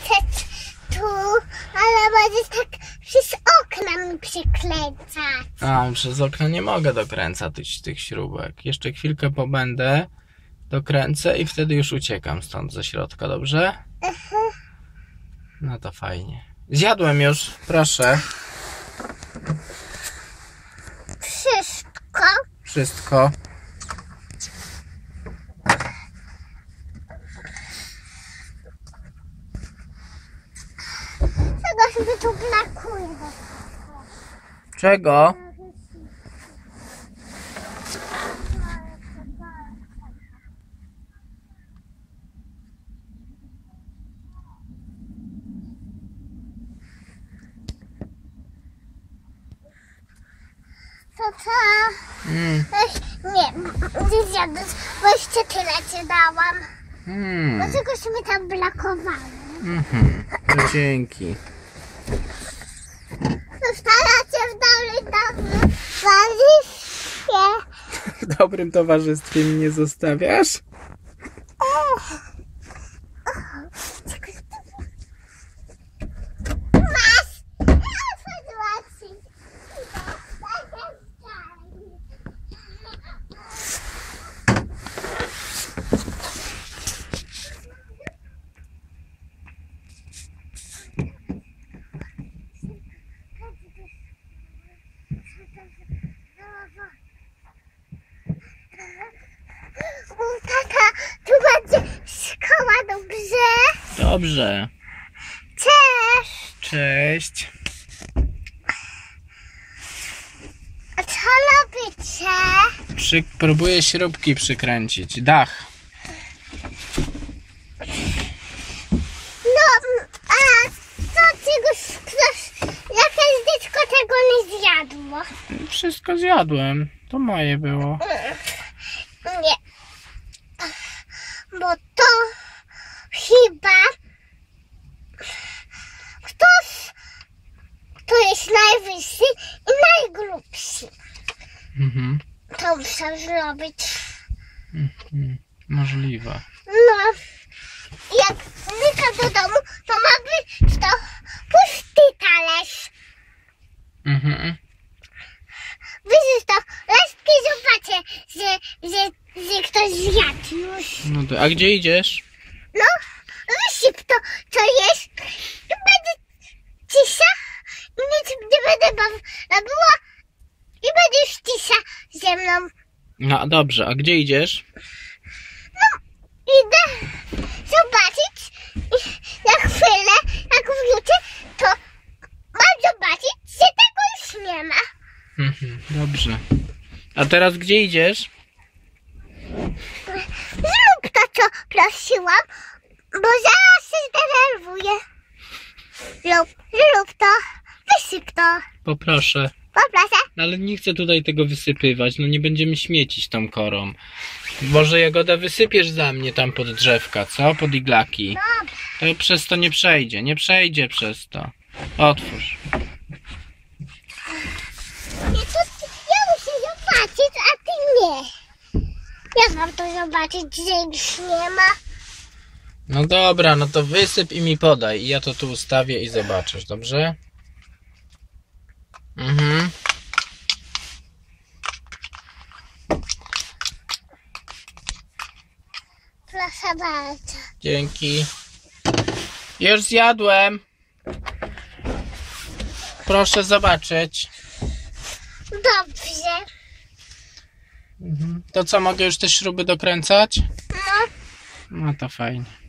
przykręcać tu, ale będziesz tak przez okna mi przykręcać. A, przez okno nie mogę dokręcać tych, tych śrubek. Jeszcze chwilkę pobędę, dokręcę i wtedy już uciekam stąd ze środka, dobrze? No to fajnie. Zjadłem już, proszę. Wszystko. Wszystko. Tu. Czego? To co? Mm. Nie, nie zjadłeś, bo jeszcze tyle ci dałam. Mm. Się mi tam brakowało? Mhm. No, Dzięki. Została cię w domu. Walizkę. W dobrym towarzystwie mnie zostawiasz? Masz. Otworzyła ci. Tak jest fajnie. U tata, tu będzie szkoła, dobrze? Dobrze. Cześć! Cześć. A co robicie? Przy... Próbuję śrubki przykręcić. Dach. No, m, a co czegoś ktoś, jakieś dziecko tego nie Wszystko zjadłem. To moje było. Nie. Bo to chyba ktoś, kto jest najwyższy i najgrubszy. Mhm. To muszę zrobić. Mhm. Możliwe. No, jak wnika do domu, to ma być to pusty talerz. Mhm. Widzisz to, resztki zobaczę, że, że, że ktoś zjadł już. No to, a gdzie idziesz? No, wysyp to, co jest. I będzie cisza i nic nie będę robiła. I będziesz cisza ze mną. No dobrze, a gdzie idziesz? Idę zobaczyć na chwilę, jak wrócę, to mam zobaczyć, że tego już nie ma. Mhm. Dobrze. A teraz gdzie idziesz? Zrób to, co prosiłam, bo zaraz się zdenerwuję. Zrób, zrób to, wysyp to, Poproszę. poproszę. No Ale nie chcę tutaj tego wysypywać, no nie będziemy śmiecić tą korą. Może Jagoda wysypiesz za mnie tam pod drzewka, co? Pod iglaki. Dobrze. To przez to nie przejdzie, nie przejdzie przez to. Otwórz. Nie, to ja muszę zobaczyć, a ty nie. Jak mam to zobaczyć, że już nie ma? No dobra, no to wysyp i mi podaj. I ja to tu ustawię i zobaczysz, dobrze? Mhm. Proszę bardzo. Dzięki. Już zjadłem. Proszę zobaczyć. Dobrze. To co, mogę już te śruby dokręcać? No, No to fajnie.